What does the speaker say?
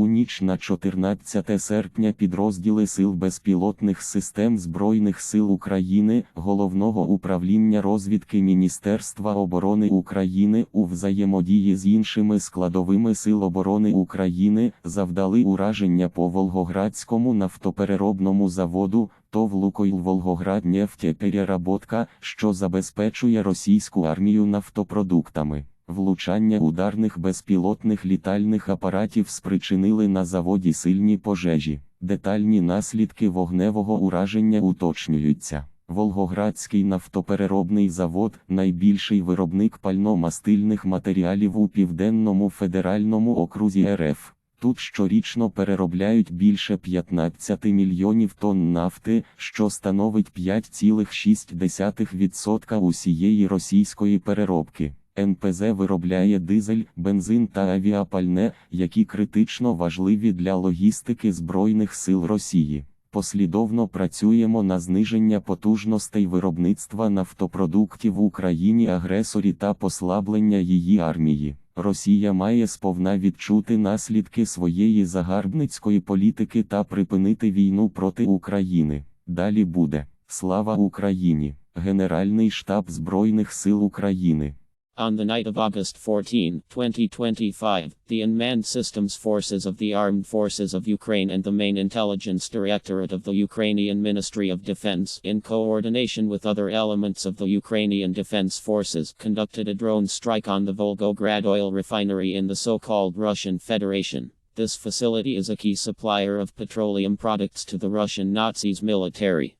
У ніч на 14 серпня підрозділи Сил безпілотних систем Збройних сил України, Головного управління розвідки Міністерства оборони України у взаємодії з іншими складовими Сил оборони України завдали ураження по Волгоградському нафтопереробному заводу ТОВ «Лукойл Волгоград нефтепереработка», що забезпечує російську армію нафтопродуктами. Влучання ударних безпілотних літальних апаратів спричинили на заводі сильні пожежі. Детальні наслідки вогневого ураження уточнюються. Волгоградський нафтопереробний завод найбільший виробник пально-мастильних матеріалів у Південному федеральному окрузі РФ. Тут щорічно переробляють більше 15 мільйонів тонн нафти, що становить 5,6% усієї російської переробки. НПЗ виробляє дизель, бензин та авіапальне, які критично важливі для логістики Збройних сил Росії. Послідовно працюємо на зниження потужностей виробництва нафтопродуктів в Україні агресорі та послаблення її армії. Росія має сповна відчути наслідки своєї загарбницької політики та припинити війну проти України. Далі буде слава Україні, Генеральний штаб Збройних сил України. On the night of August 14, 2025, the Unmanned Systems Forces of the Armed Forces of Ukraine and the main intelligence directorate of the Ukrainian Ministry of Defense, in coordination with other elements of the Ukrainian Defense Forces, conducted a drone strike on the Volgograd oil refinery in the so called Russian Federation. This facility is a key supplier of petroleum products to the Russian Nazis military.